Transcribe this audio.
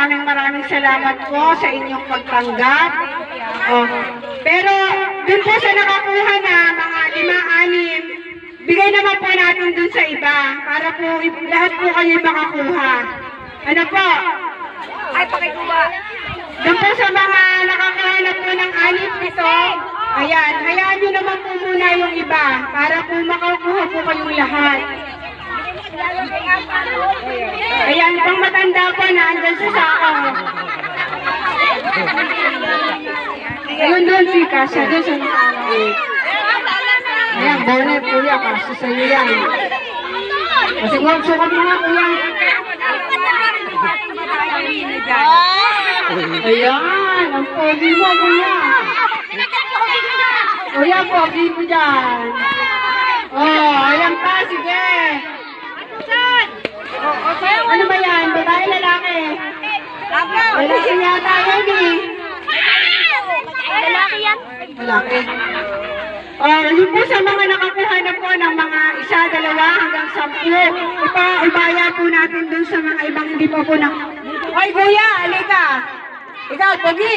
maraming maraming salamat po sa inyong pagtanggap. Oh. Pero dun po sa nakakuha na mga lima-anim, bigay naman po natin dun sa iba para po lahat po kayo makakuha. Ano po? Ay, pakikuha. Doon po sa mga nakakahanap po ng anim nito, ayan, hayaan nyo naman po muna yung iba para po makakuha po kayong lahat. Ayan, pang matanda po na andyan sa sako. Ayun doon si Kasha, doon sa nakakahanap. Ayan, bonnet kuya, kasi sa iyo yan. Kasi kung sukat mo nga kuya. Ayan, ang pogi mo kuya. Kuya, pogi mo dyan. Oh, ayan pa, sige. Ano ba yan? Babae, lalaki? Lalaki yan. Lalaki. Oh, yun po sa mga nakakuha na po ng mga isa, dalawa hanggang sampu. Ipa, ibaya po natin dun sa mga ibang hindi pa po na. Hoy, kuya, alika. Ikaw, pogi.